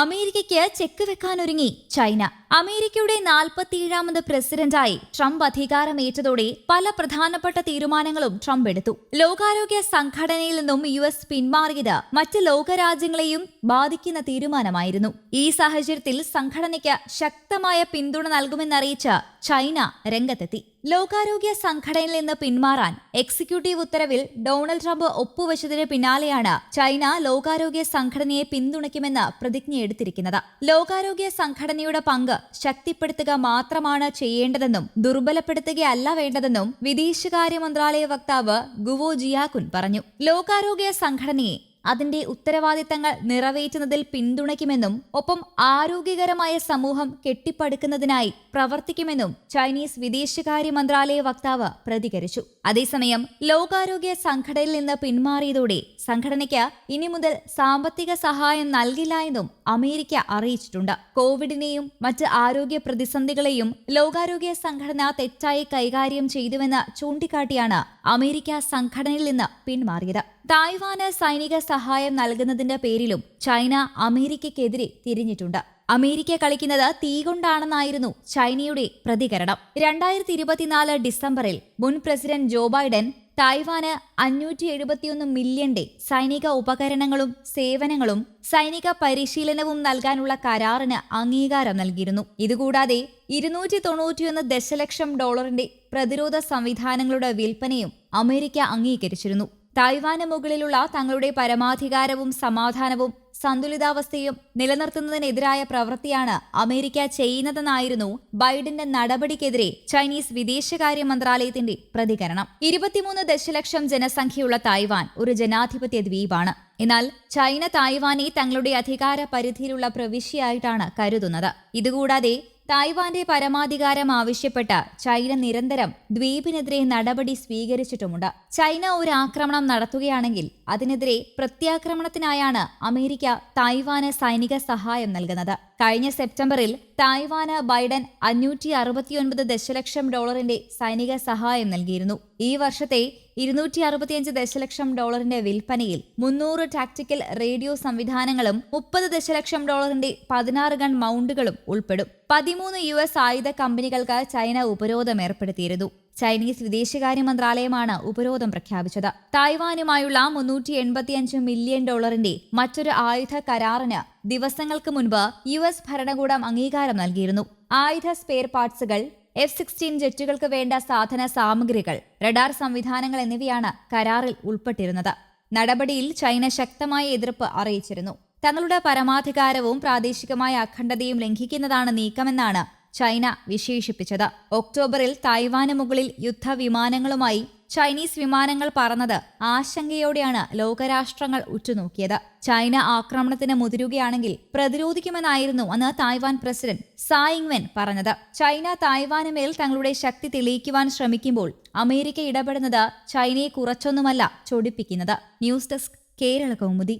അമേരിക്കയ്ക്ക് check വെക്കാനൊരുങ്ങി China. അമേരിക്കയുടെ നാൽപ്പത്തിയേഴാമത് പ്രസിഡന്റായി ട്രംപ് അധികാരമേറ്റതോടെ പല പ്രധാനപ്പെട്ട തീരുമാനങ്ങളും ട്രംപ് എടുത്തു. ലോകാരോഗ്യ സംഘടനയിൽ നിന്നും യു എസ് പിന്മാറിയത് മറ്റ് ലോകരാജ്യങ്ങളെയും ബാധിക്കുന്ന തീരുമാനമായിരുന്നു. ഈ സാഹചര്യത്തിൽ സംഘടനയ്ക്ക് ശക്തമായ പിന്തുണ നൽകുമെന്നറിയിച്ച ചൈന രംഗത്തെത്തി. ലോകാരോഗ്യ സംഘടനയിൽ നിന്ന് പിന്മാറാൻ എക്സിക്യൂട്ടീവ് ഉത്തരവിൽ ഡൊണാൾഡ് ട്രംപ് ഒപ്പുവെച്ചതിന് പിന്നാലെയാണ് ചൈന ലോകാരോഗ്യ സംഘടനയെ പിന്തുണയ്ക്കുമെന്ന് പ്രതിജ്ഞയെടുത്തിരിക്കുന്നത്. ലോകാരോഗ്യ സംഘടനയുടെ പങ്ക് ശക്തിപ്പെടുത്തുക മാത്രമാണ് ചെയ്യേണ്ടതെന്നും ദുർബലപ്പെടുത്തുകയല്ല വേണ്ടതെന്നും വിദേശകാര്യ മന്ത്രാലയ വക്താവ് ഗുവോ ജിയാകുൻ പറഞ്ഞു. ലോകാരോഗ്യ സംഘടനയെ അതിന്റെ ഉത്തരവാദിത്തങ്ങൾ നിറവേറ്റുന്നതിൽ പിന്തുണയ്ക്കുമെന്നും ഒപ്പം ആരോഗ്യകരമായ സമൂഹം കെട്ടിപ്പടുക്കുന്നതിനായി പ്രവർത്തിക്കുമെന്നും ചൈനീസ് വിദേശകാര്യ മന്ത്രാലയ വക്താവ് പ്രതികരിച്ചു. അതേസമയം ലോകാരോഗ്യ സംഘടനയിൽ നിന്ന് പിന്മാറിയതോടെ സംഘടനയ്ക്ക് ഇനി മുതൽ സാമ്പത്തിക സഹായം നൽകില്ല എന്നും അമേരിക്ക അറിയിച്ചിട്ടുണ്ട്. കോവിഡിനെയും മറ്റ് ആരോഗ്യ പ്രതിസന്ധികളെയും ലോകാരോഗ്യ സംഘടന തെറ്റായി കൈകാര്യം ചെയ്തുവെന്ന് ചൂണ്ടിക്കാട്ടിയാണ് അമേരിക്ക സംഘടനയിൽ നിന്ന് പിന്മാറിയത്. തായ്വാന് സൈനിക സഹായം നൽകുന്നതിന്റെ പേരിലും ചൈന അമേരിക്കയ്ക്കെതിരെ തിരിഞ്ഞിട്ടുണ്ട്. അമേരിക്ക കളിക്കുന്നത് തീ കൊണ്ടാണെന്നായിരുന്നു ചൈനയുടെ പ്രതികരണം. രണ്ടായിരത്തി ഇരുപത്തിനാല് ഡിസംബറിൽ മുൻ പ്രസിഡന്റ് ജോ ബൈഡൻ തായ്വാന് അഞ്ഞൂറ്റി എഴുപത്തിയൊന്ന് മില്യന്റെ സൈനിക ഉപകരണങ്ങളും സേവനങ്ങളും സൈനിക പരിശീലനവും നൽകാനുള്ള കരാറിന് അംഗീകാരം നൽകിയിരുന്നു. ഇതുകൂടാതെ ഇരുന്നൂറ്റി തൊണ്ണൂറ്റിയൊന്ന് ദശലക്ഷം ഡോളറിന്റെ പ്രതിരോധ സംവിധാനങ്ങളുടെ വിൽപ്പനയും അമേരിക്ക അംഗീകരിച്ചിരുന്നു. തായ്വാന് മുകളിലുള്ള തങ്ങളുടെ പരമാധികാരവും സമാധാനവും സന്തുലിതാവസ്ഥയും നിലനിർത്തുന്നതിനെതിരായ പ്രവൃത്തിയാണ് അമേരിക്ക ചെയ്യുന്നതെന്നായിരുന്നു ബൈഡന്റെ നടപടിക്കെതിരെ ചൈനീസ് വിദേശകാര്യ മന്ത്രാലയത്തിന്റെ പ്രതികരണം. ഇരുപത്തിമൂന്ന് ദശലക്ഷം ജനസംഖ്യയുള്ള തായ്വാൻ ഒരു ജനാധിപത്യ ദ്വീപാണ്. എന്നാൽ ചൈന തായ്വാനെ തങ്ങളുടെ അധികാര പരിധിയിലുള്ള പ്രവിശ്യയായിട്ടാണ് കരുതുന്നത്. ഇതുകൂടാതെ തായ്വാന്റെ പരമാധികാരം ആവശ്യപ്പെട്ട് ചൈന നിരന്തരം ദ്വീപിനെതിരെ നടപടി സ്വീകരിച്ചിട്ടുമുണ്ട്. ചൈന ഒരു ആക്രമണം നടത്തുകയാണെങ്കിൽ അതിനെതിരെ പ്രത്യാക്രമണത്തിനായാണ് അമേരിക്ക തായ്വാന് സൈനിക സഹായം നൽകുന്നത്. കഴിഞ്ഞ സെപ്റ്റംബറിൽ തായ്വാന് ബൈഡൻ അഞ്ഞൂറ്റി അറുപത്തിയൊൻപത് ദശലക്ഷം ഡോളറിന്റെ സൈനിക സഹായം നൽകിയിരുന്നു. ഈ വർഷത്തെ ഇരുന്നൂറ്റി അറുപത്തിയഞ്ച് ദശലക്ഷം ഡോളറിന്റെ വിൽപ്പനയിൽ മുന്നൂറ് ടാക്ടിക്കൽ റേഡിയോ സംവിധാനങ്ങളും മുപ്പത് ദശലക്ഷം ഡോളറിന്റെ പതിനാറ് ഗൺ മൗണ്ടുകളും ഉൾപ്പെടും. പതിമൂന്ന് യു എസ് ആയുധ കമ്പനികൾക്ക് ചൈന ഉപരോധം ഏർപ്പെടുത്തിയിരുന്നു. ചൈനീസ് വിദേശകാര്യ മന്ത്രാലയമാണ് ഉപരോധം പ്രഖ്യാപിച്ചത്. തായ്വാനുമായുള്ള മുന്നൂറ്റി എൺപത്തിയഞ്ച് മില്യൺ ഡോളറിന്റെ മറ്റൊരു ആയുധ കരാറിന് ദിവസങ്ങൾക്ക് മുൻപ് യു എസ് ഭരണകൂടം അംഗീകാരം നൽകിയിരുന്നു. ആയുധ സ്പെയർ പാർട്സുകൾ എഫ് സിക്സ്റ്റീൻ ജെറ്റുകൾക്ക് വേണ്ട സാധന സാമഗ്രികൾ റഡാർ സംവിധാനങ്ങൾ എന്നിവയാണ് കരാറിൽ ഉൾപ്പെട്ടിരുന്നത്. നടപടിയിൽ ചൈന ശക്തമായ എതിർപ്പ് അറിയിച്ചിരുന്നു. തങ്ങളുടെ പരമാധികാരവും പ്രാദേശികമായ അഖണ്ഡതയും ലംഘിക്കുന്നതാണ് നീക്കമെന്നാണ് ചൈന വിശേഷിപ്പിച്ചത്. ഒക്ടോബറിൽ തായ്വാന് മുകളിൽ യുദ്ധവിമാനങ്ങളുമായി ചൈനീസ് വിമാനങ്ങൾ പറന്നത് ആശങ്കയോടെയാണ് ലോകരാഷ്ട്രങ്ങൾ ഉറ്റുനോക്കിയത്. ചൈന ആക്രമണത്തിന് മുതിരുകയാണെങ്കിൽ പ്രതിരോധിക്കുമെന്നായിരുന്നു അന്ന് തായ്വാൻ പ്രസിഡന്റ് സായിങ്വെൻ പറഞ്ഞത്. ചൈന തായ്വാന് മേൽ തങ്ങളുടെ ശക്തി തെളിയിക്കുവാൻ ശ്രമിക്കുമ്പോൾ അമേരിക്ക ഇടപെടുന്നത് ചൈനയെ കുറച്ചൊന്നുമല്ല ചൊടിപ്പിക്കുന്നത്. News desk Kerala Kaumudi.